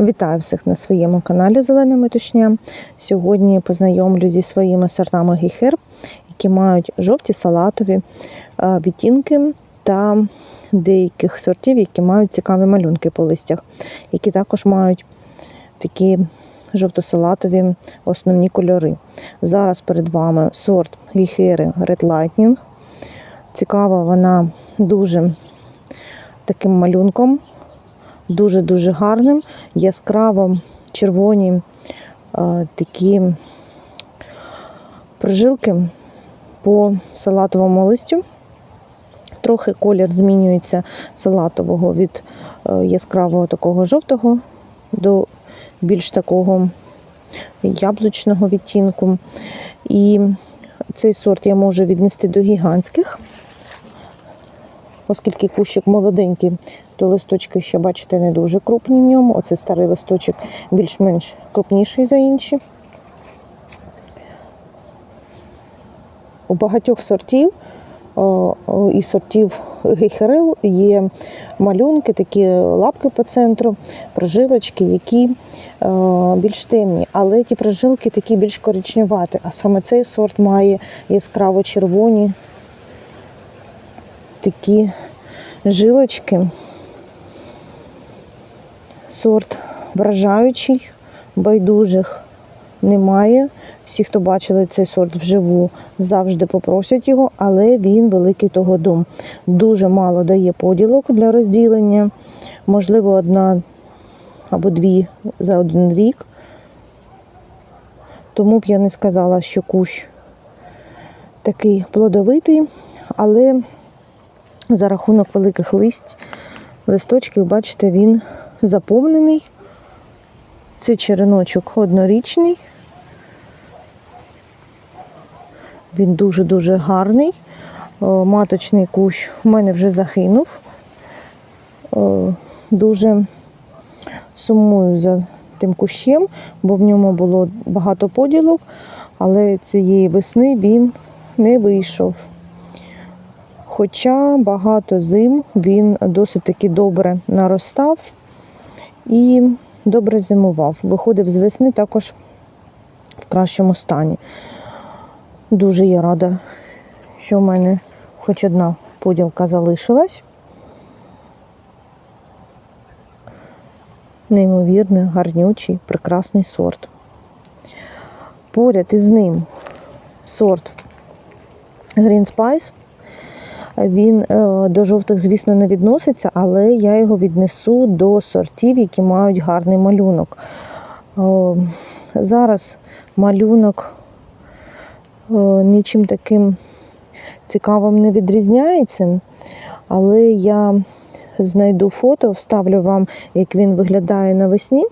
Вітаю всіх на своєму каналі Зелена Метушня. Сьогодні познайомлю зі своїми сортами гейхер, які мають жовті салатові е, відтінки та деяких сортів, які мають цікаві малюнки по листях, які також мають такі жовто-салатові основні кольори. Зараз перед вами сорт гейхери Red Lightning. Цікава вона дуже таким малюнком дуже-дуже гарним, яскраво червоні е, такі прожилки по салатовому листю. Трохи колір змінюється салатового від е, яскравого такого жовтого до більш такого яблучного відтінку. І цей сорт я можу віднести до гігантських, оскільки кущик молоденький, то листочки ще, бачите, не дуже крупні в ньому. Оце старий листочок більш-менш крупніший за інші. У багатьох сортів і сортів гейхерил є малюнки, такі лапки по центру, прожилочки, які більш темні, але ті прожилки такі більш коричневаті. А саме цей сорт має яскраво червоні такі жилочки. Сорт вражаючий, байдужих немає. Всі, хто бачили цей сорт вживу, завжди попросять його, але він великий того дум. Дуже мало дає поділок для розділення. Можливо, одна або дві за один рік. Тому б я не сказала, що кущ такий плодовитий, але за рахунок великих листь, листочків, бачите, він заповнений. Це череночок однорічний. Він дуже-дуже гарний. Маточний кущ в мене вже загинув. Дуже сумую за тим кущем, бо в ньому було багато поділок, але цієї весни він не вийшов. Хоча багато зим він досить таки добре наростав і добре зимував. Виходив з весни також в кращому стані. Дуже я рада, що в мене хоч одна поділка залишилась. Неймовірний, гарнючий, прекрасний сорт. Поряд із ним сорт Green Spice. Він е, до жовтих, звісно, не відноситься, але я його віднесу до сортів, які мають гарний малюнок. Зараз малюнок нічим таким цікавим не відрізняється, але я знайду фото, вставлю вам, як він виглядає навесні.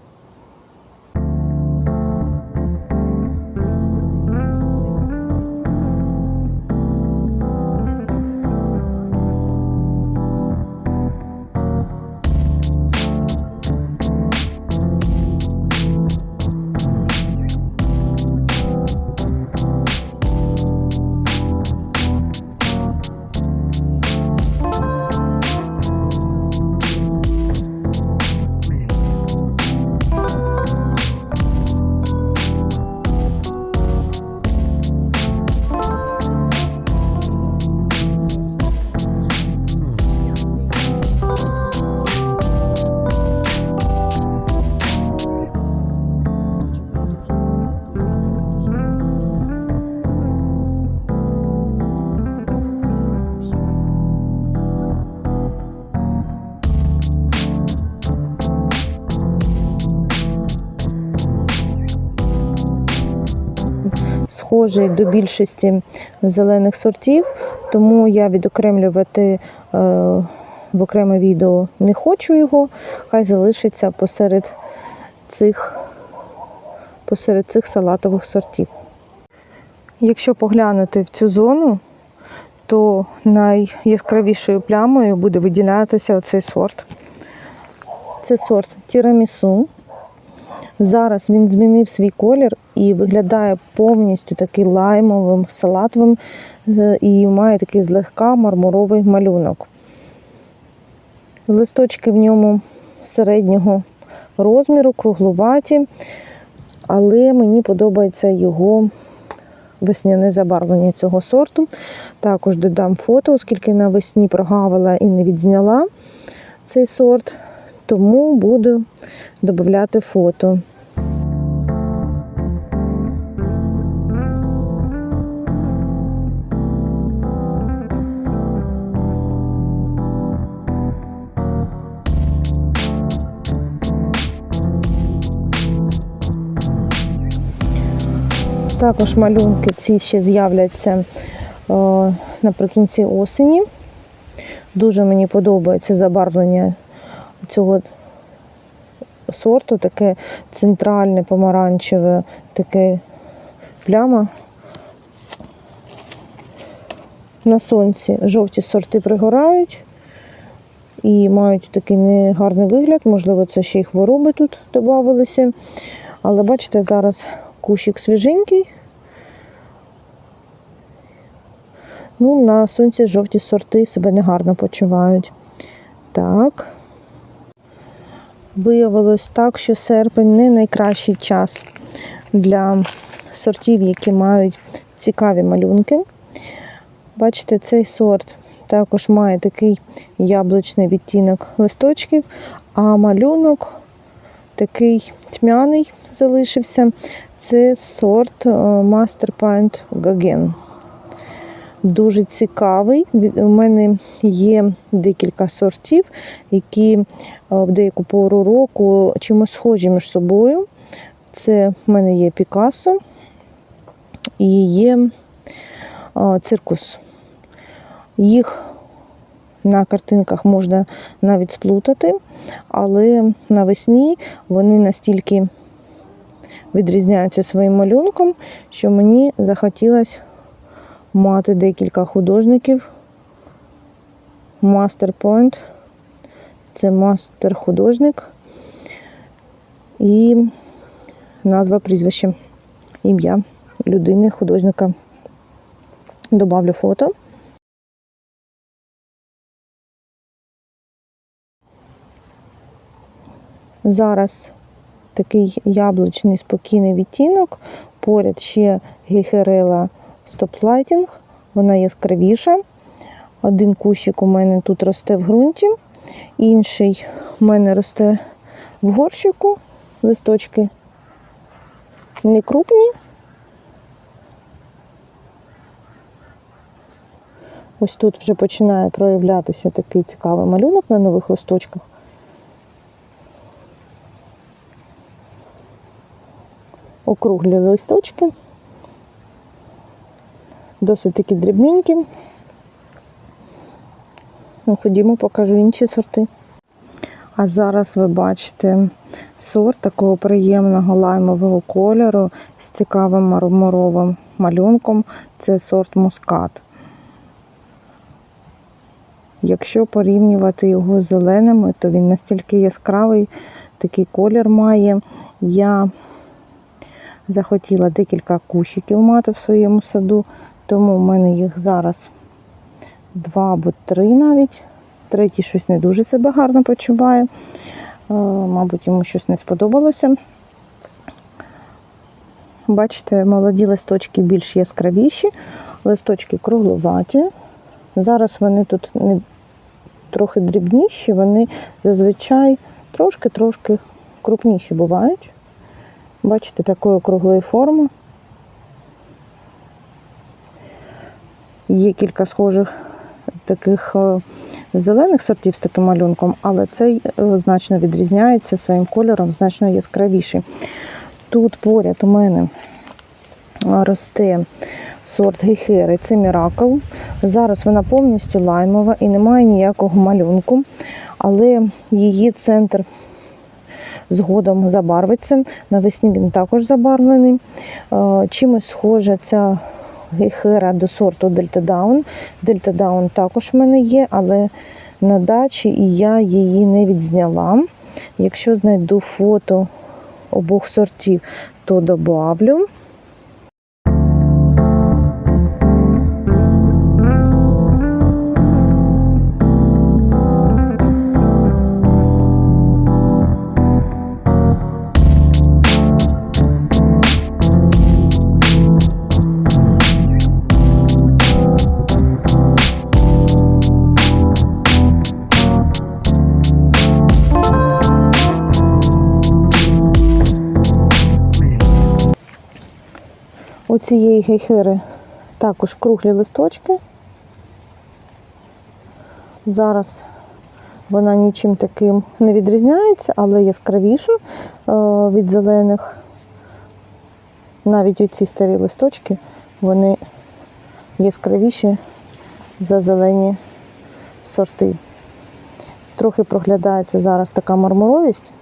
Схожий до більшості зелених сортів, тому я відокремлювати е, в окреме відео не хочу його, хай залишиться посеред цих, посеред цих салатових сортів. Якщо поглянути в цю зону, то найяскравішою плямою буде виділятися оцей сорт. Це сорт тірамісу. Зараз він змінив свій колір і виглядає повністю такий лаймовим, салатовим е, і має такий злегка мармуровий малюнок. Листочки в ньому середнього розміру, круглуваті, але мені подобається його весняне забарвлення цього сорту. Також додам фото, оскільки навесні прогавила і не відзняла цей сорт, тому буду додати фото. Також малюнки ці ще з'являться е, наприкінці осені. Дуже мені подобається забарвлення цього сорту, таке центральне помаранчеве, таке пляма. На сонці жовті сорти пригорають і мають такий негарний вигляд. Можливо, це ще й хвороби тут додавалися. Але бачите, зараз кущик свіженький. Ну, на сонці жовті сорти себе негарно почувають. Так. Виявилось так, що серпень не найкращий час для сортів, які мають цікаві малюнки. Бачите, цей сорт також має такий яблучний відтінок листочків, а малюнок такий тьмяний залишився. Це сорт е, Master Paint Gauguin. Дуже цікавий. У мене є декілька сортів, які е, в деяку пору року чимось схожі між собою. Це в мене є Пікассо і є е, циркус. Їх на картинках можна навіть сплутати, але навесні вони настільки відрізняються своїм малюнком, що мені захотілося мати декілька художників. Point. Це мастер-художник. І назва прізвище. Ім'я людини, художника. Добавлю фото. Зараз такий яблучний спокійний відтінок. Поряд ще гехерела стоплайтінг. Вона яскравіша. Один кущик у мене тут росте в ґрунті, інший у мене росте в горщику. Листочки не крупні. Ось тут вже починає проявлятися такий цікавий малюнок на нових листочках. Округлі листочки. Досить такі дрібненькі. Ну, ходімо, покажу інші сорти. А зараз ви бачите сорт такого приємного лаймового кольору з цікавим мармуровим малюнком. Це сорт мускат. Якщо порівнювати його з зеленими, то він настільки яскравий, такий колір має. Я захотіла декілька кущиків мати в своєму саду, тому в мене їх зараз два або три навіть. Третій щось не дуже себе гарно почуває. Е, Мабуть, йому щось не сподобалося. Бачите, молоді листочки більш яскравіші, листочки круглуваті. Зараз вони тут не трохи дрібніші, вони зазвичай трошки-трошки крупніші бувають. Бачите, такої круглої форми. Є кілька схожих таких е, зелених сортів з таким малюнком, але цей е, значно відрізняється своїм кольором, значно яскравіший. Тут поряд у мене е, росте сорт гейхери, це Міракл. Зараз вона повністю лаймова і немає ніякого малюнку, але її центр згодом забарвиться. Навесні він також забарвлений. Чимось схожа ця гейхера до сорту Дельта Даун. Дельта Даун також в мене є, але на дачі і я її не відзняла. Якщо знайду фото обох сортів, то добавлю. У цієї гейхери також круглі листочки. Зараз вона нічим таким не відрізняється, але яскравіша е, від зелених. Навіть оці старі листочки, вони яскравіші за зелені сорти. Трохи проглядається зараз така мармуровість,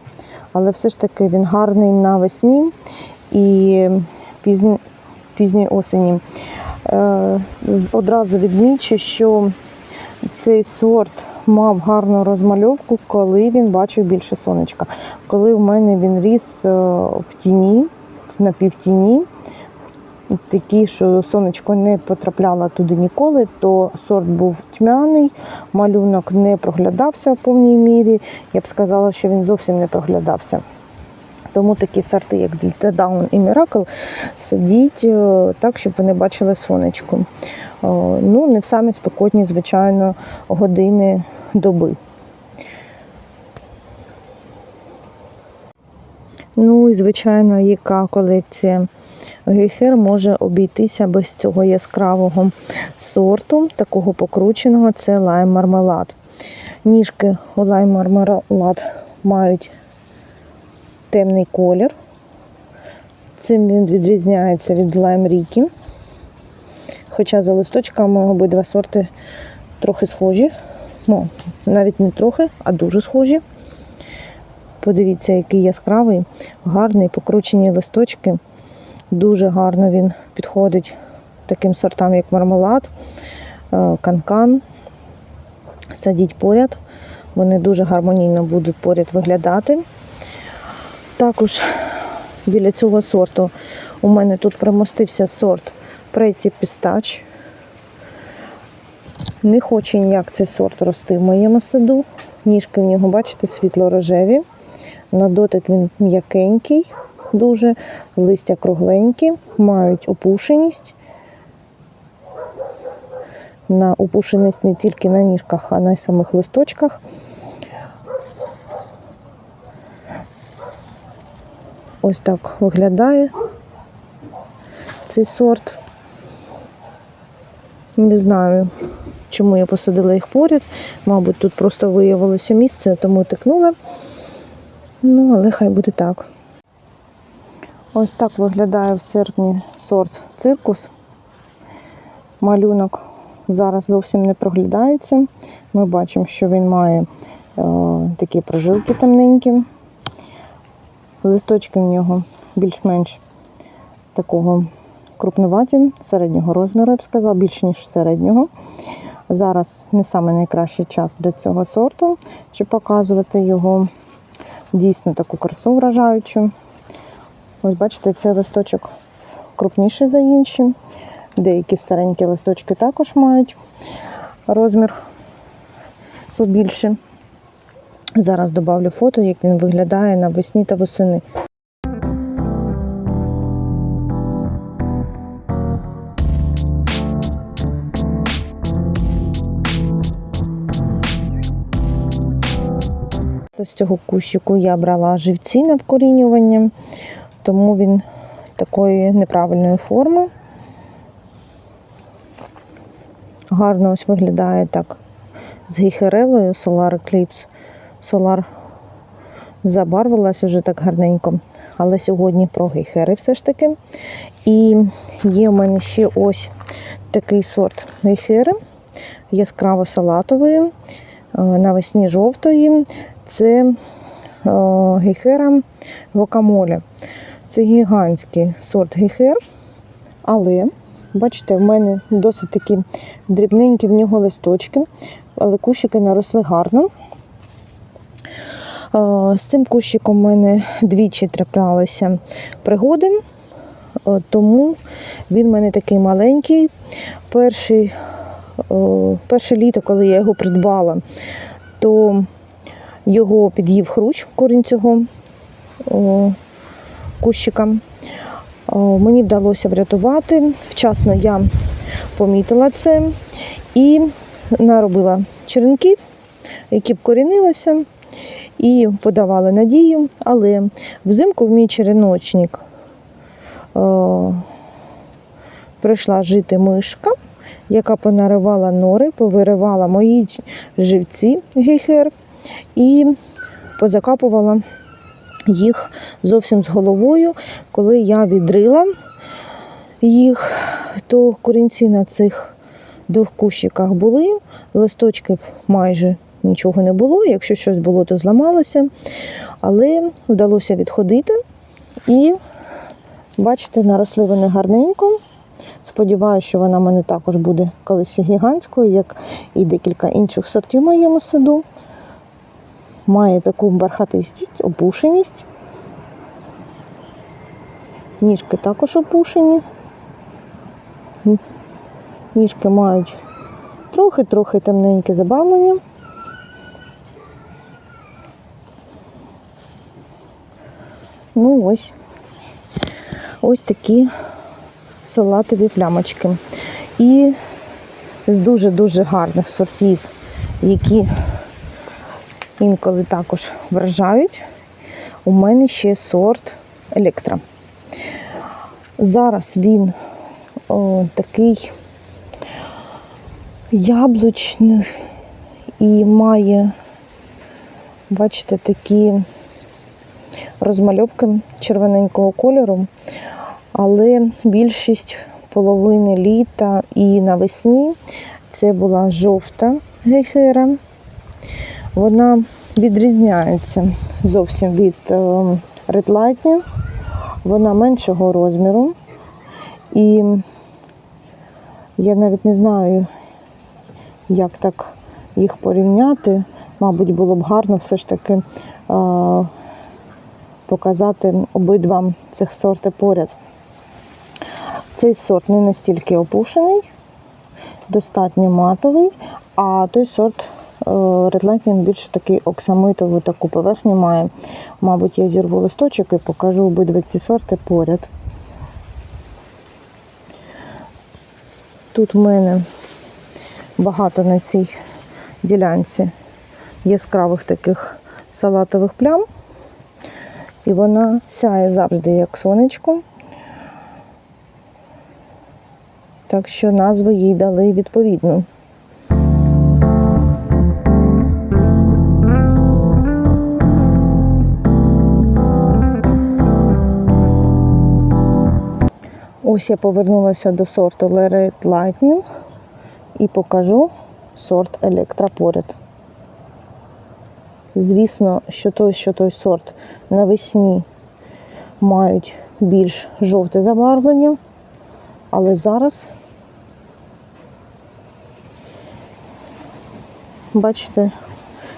але все ж таки він гарний навесні і пізні, пізньої осені. Е, одразу відмічу, що цей сорт мав гарну розмальовку, коли він бачив більше сонечка. Коли в мене він ріс е, в тіні, на півтіні, такі, що сонечко не потрапляло туди ніколи, то сорт був тьмяний, малюнок не проглядався в повній мірі. Я б сказала, що він зовсім не проглядався. Тому такі сорти, як Delta Down і Miracle, сидіть е, так, щоб вони бачили сонечко. Е, Ну, не в самі спекотні, звичайно, години доби. Ну і, звичайно, яка колекція гейхер може обійтися без цього яскравого сорту, такого покрученого, це лайм мармелад. Ніжки у лайм мармелад мають темний колір. Цим він відрізняється від лайм рікі. Хоча за листочками обидва сорти трохи схожі. Ну, навіть не трохи, а дуже схожі. Подивіться, який яскравий, гарний, покручені листочки. Дуже гарно він підходить таким сортам, як мармелад, е, канкан. Садіть поряд. Вони дуже гармонійно будуть поряд виглядати. Також біля цього сорту у мене тут примостився сорт Pretty Pistach. Не хоче ніяк цей сорт рости в моєму саду. Ніжки в нього, бачите, світло-рожеві. На дотик він м'якенький, дуже, листя кругленькі, мають опушеність. На опушеність не тільки на ніжках, а на самих листочках. Ось так виглядає цей сорт. Не знаю, чому я посадила їх поряд. Мабуть, тут просто виявилося місце, тому тикнула. Ну, але хай буде так. Ось так виглядає в серпні сорт циркус. Малюнок зараз зовсім не проглядається. Ми бачимо, що він має е, такі прожилки темненькі. Листочки в нього більш-менш такого крупноваті, середнього розміру, я б сказала, більш ніж середнього. Зараз не саме найкращий час для цього сорту, щоб показувати його дійсно таку красу вражаючу. Ось бачите, цей листочок крупніший за інші. Деякі старенькі листочки також мають розмір побільше. Зараз додавлю фото, як він виглядає навесні та восени. З цього кущику я брала живці на вкорінювання, тому він такої неправильної форми. Гарно ось виглядає так з гіхерелою Solar Eclipse. Solar забарвилась уже так гарненько. Але сьогодні про гейхери все ж таки. І є у мене ще ось такий сорт гейхери, яскраво салатової, е, навесні жовтої. Це е, гейхера гокамоле. Це гігантський сорт гейхер, але, бачите, в мене досить такі дрібненькі в нього листочки, але кущики наросли гарно. З цим кущиком в мене двічі траплялися пригоди, тому він в мене такий маленький. Перший, перше літо, коли я його придбала, то його під'їв хрущ корінь цього кущика. Мені вдалося врятувати. Вчасно я помітила це і наробила черенків, які б корінилися і подавали надію. Але взимку в мій череночник о, прийшла жити мишка, яка понаривала нори, повиривала мої живці гейхер і позакапувала їх зовсім з головою. Коли я відрила їх, то корінці на цих двох кущиках були, листочків майже нічого не було. Якщо щось було, то зламалося. Але вдалося відходити. І бачите, наросли вони гарненько. Сподіваюся, що вона в мене також буде колись гігантською, як і декілька інших сортів в моєму саду. Має таку бархатистість, опушеність. Ніжки також опушені. Ніжки мають трохи-трохи темненьке забавлення. Ну ось. Ось такі салатові плямочки. І з дуже-дуже гарних сортів, які інколи також вражають, у мене ще сорт Електра. Зараз він о, такий яблучний і має, бачите, такі розмальовки червоненького кольору, але більшість половини літа і навесні це була жовта гейхера. Вона відрізняється зовсім від Lightning. Вона меншого розміру. І я навіть не знаю, як так їх порівняти. Мабуть, було б гарно все ж таки е, показати обидва цих сорти поряд. Цей сорт не настільки опушений, достатньо матовий, а той сорт е, Red Lightning більше такий оксамитову таку поверхню має. Мабуть, я зірву листочок і покажу обидва ці сорти поряд. Тут в мене багато на цій ділянці яскравих таких салатових плям. І вона сяє завжди як сонечко. Так що назву їй дали відповідну. Ось я повернулася до сорту Red Lightning і покажу сорт Електра поряд. Звісно, що той, що той сорт навесні мають більш жовте забарвлення, але зараз, бачите,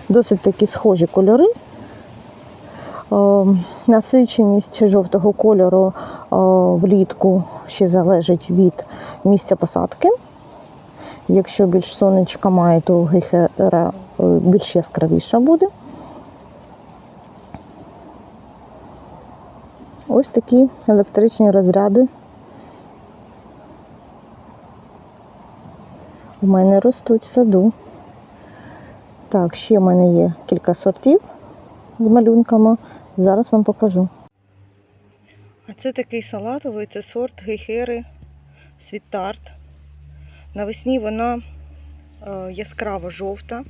досить такі схожі кольори. Е, Насиченість жовтого кольору е, влітку ще залежить від місця посадки. Якщо більш сонечка має, то гейхера е, більш яскравіша буде. Ось такі електричні розряди у мене ростуть в саду. Так, ще в мене є кілька сортів з малюнками. Зараз вам покажу. А це такий салатовий, це сорт гейхери світарт. Навесні вона е, яскраво жовта,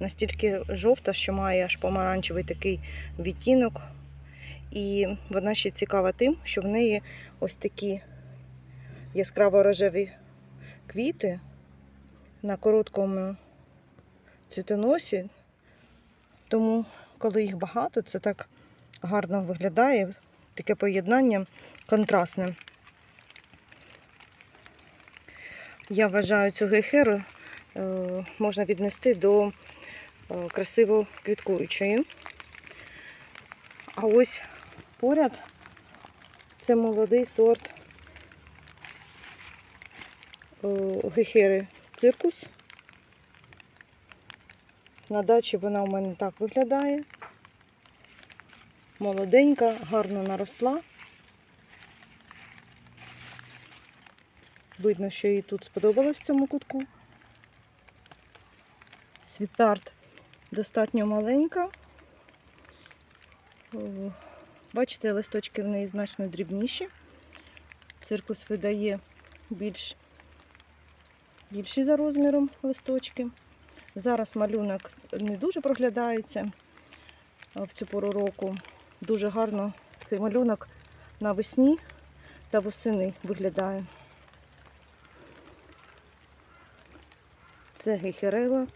настільки жовта, що має аж помаранчевий такий відтінок. І вона ще цікава тим, що в неї ось такі яскраво рожеві квіти на короткому цвітоносі. Тому, коли їх багато, це так гарно виглядає, таке поєднання контрастне. Я вважаю цю гейхеру е, можна віднести до е, красиво квіткуючої. А ось поряд це молодий сорт е, гейхери циркус. На дачі вона у мене так виглядає. Молоденька, гарно наросла. Видно, що їй тут сподобалось в цьому кутку. Світарт достатньо маленька. Бачите, листочки в неї значно дрібніші. Циркус видає більш більші за розміром листочки. Зараз малюнок не дуже проглядається в цю пору року. Дуже гарно цей малюнок навесні та восени виглядає. Це гейхерела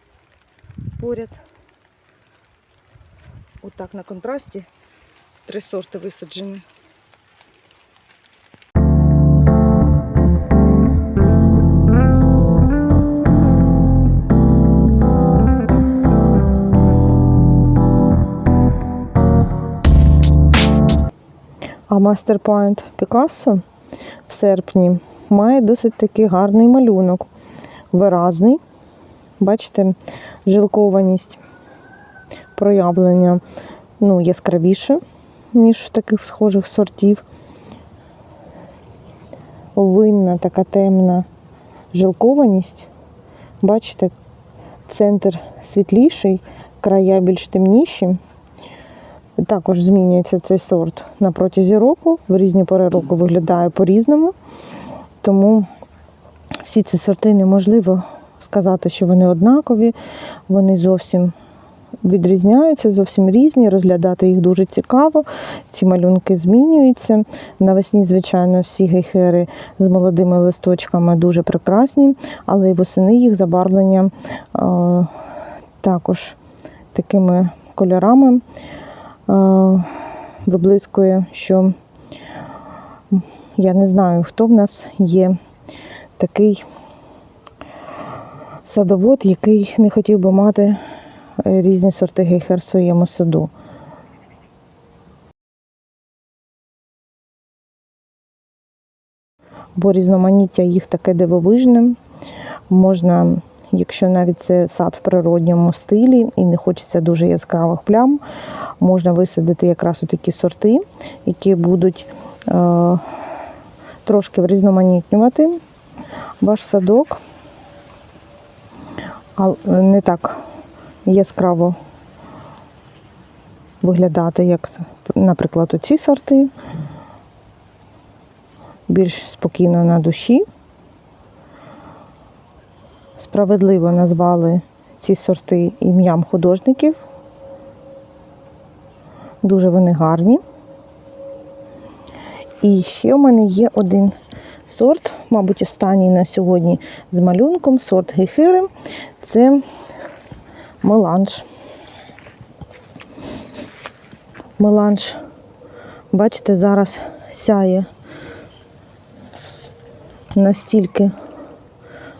поряд. Отак на контрасті три сорти висаджені. А Point Picasso в серпні має досить таки гарний малюнок. Виразний. Бачите, жилкованість проявлення ну, яскравіше, ніж таких схожих сортів. Винна така темна жилкованість. Бачите, центр світліший, края більш темніші. Також змінюється цей сорт на протязі року. В різні пори року виглядає по-різному. Тому всі ці сорти неможливо сказати, що вони однакові, вони зовсім відрізняються, зовсім різні. Розглядати їх дуже цікаво. Ці малюнки змінюються. Навесні, звичайно, всі гейхери з молодими листочками дуже прекрасні, але й восени їх забарвлення е, також такими кольорами е, виблискує, що я не знаю, хто в нас є такий садовод, який не хотів би мати різні сорти гейхер в своєму саду. Бо різноманіття їх таке дивовижне. Можна, якщо навіть це сад в природньому стилі і не хочеться дуже яскравих плям, можна висадити якраз такі сорти, які будуть е, трошки врізноманітнювати ваш садок, а не так яскраво виглядати, як, наприклад, оці сорти, більш спокійно на душі. Справедливо назвали ці сорти ім'ям художників. Дуже вони гарні. І ще в мене є один сорт, мабуть, останній на сьогодні з малюнком, сорт гейхери. Це меланж. Меланж, бачите, зараз сяє настільки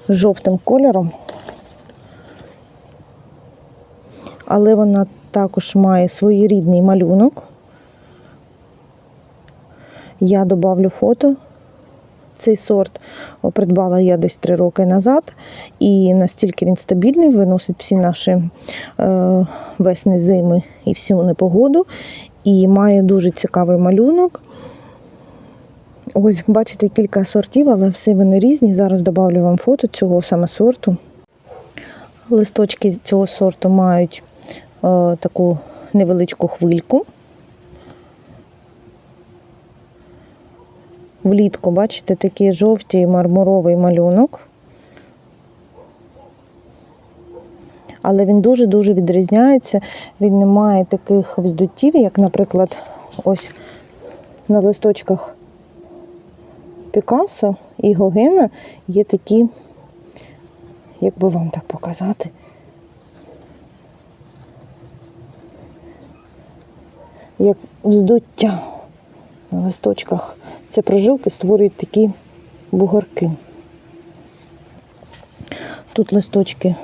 жовтим кольором, але вона також має своєрідний малюнок. Я добавлю фото. Цей сорт придбала я десь 3 роки назад, і настільки він стабільний, виносить всі наші е, весни, зими і всю непогоду. І має дуже цікавий малюнок. Ось, бачите, кілька сортів, але всі вони різні. Зараз добавлю вам фото цього саме сорту. Листочки цього сорту мають е, таку невеличку хвильку. Влітку, бачите, такий жовтий мармуровий малюнок. Але він дуже-дуже відрізняється. Він не має таких вздуттів, як, наприклад, ось на листочках Пікассо і Гогена є такі, як би вам так показати. Як вздуття на листочках. Ці прожилки створюють такі бугорки. Тут листочки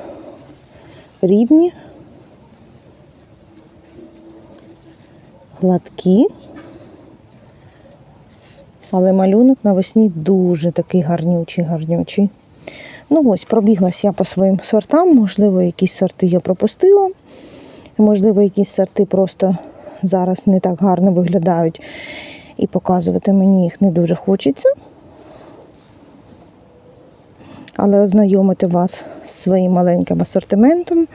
рівні, гладкі, але малюнок навесні дуже такий гарнючий, гарнючий. Ну ось, пробіглась я по своїм сортам, можливо, якісь сорти я пропустила, можливо, якісь сорти просто зараз не так гарно виглядають і показувати мені їх не дуже хочеться. Але ознайомити вас з своїм маленьким асортиментом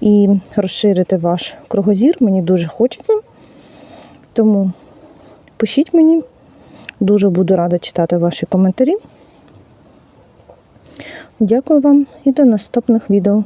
і розширити ваш кругозір мені дуже хочеться. Тому пишіть мені, дуже буду рада читати ваші коментарі. Дякую вам і до наступних відео.